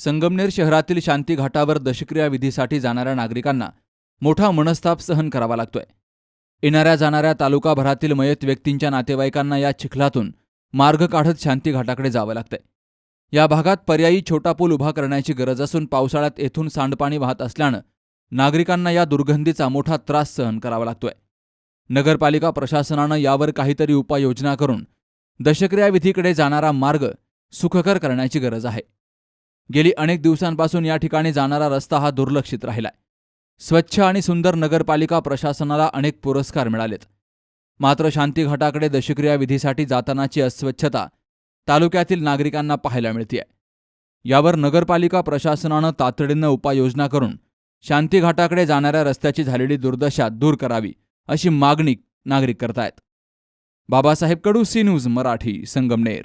संगमनेर शहरातील शांती घाटावर दशक्रिया विधीसाठी जाणाऱ्या नागरिकांना मोठा मनस्ताप सहन करावा लागतोय. येणाऱ्या जाणाऱ्या तालुकाभरातील मयत व्यक्तींच्या नातेवाईकांना या चिखलातून मार्ग काढत शांती घाटाकडे जावं लागतंय. या भागात पर्यायी छोटा पूल उभा करण्याची गरज असून पावसाळ्यात येथून सांडपाणी वाहत असल्यानं नागरिकांना या दुर्गंधीचा मोठा त्रास सहन करावा लागतोय. नगरपालिका प्रशासनानं यावर काहीतरी उपाययोजना करून दशक्रिया विधीकडे जाणारा मार्ग सुखकर करण्याची गरज आहे. गेली अनेक दिवसांपासून या ठिकाणी जाणारा रस्ता हा दुर्लक्षित राहिलाय. स्वच्छ आणि सुंदर नगरपालिका प्रशासनाला अनेक पुरस्कार मिळालेत. मात्र शांतीघाटाकडे दशक्रिया विधीसाठी जातानाची अस्वच्छता तालुक्यातील नागरिकांना पाहायला मिळतेय. यावर नगरपालिका प्रशासनानं तातडीनं उपाययोजना करून शांतीघाटाकडे जाणाऱ्या रस्त्याची झालेली दुर्दशा दूर करावी अशी मागणी नागरिक करतायत. Babasaheb Kadu C news Marathi Sangamner.